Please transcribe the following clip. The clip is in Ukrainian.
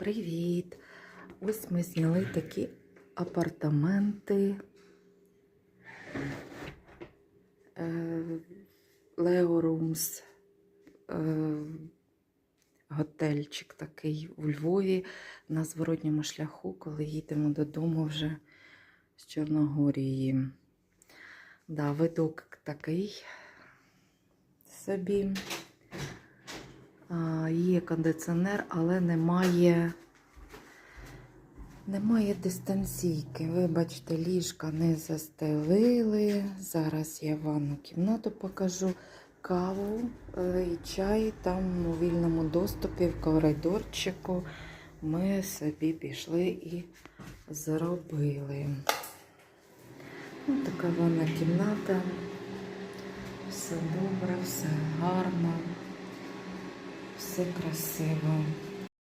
Привіт! Ось ми зняли такі апартаменти. Лео Румс. Готельчик такий у Львові на зворотньому шляху, коли їдемо додому вже з Чорногорії. Да, видок такий собі. Кондиціонер, але немає, немає дистанційки. Вибачте, ліжка не застелили. Зараз я ванну кімнату покажу. Каву е, і чай там у вільному доступі в коридорчику ми собі пішли і зробили. Ось така ванна кімната. Все добре, все гарно, все красиво.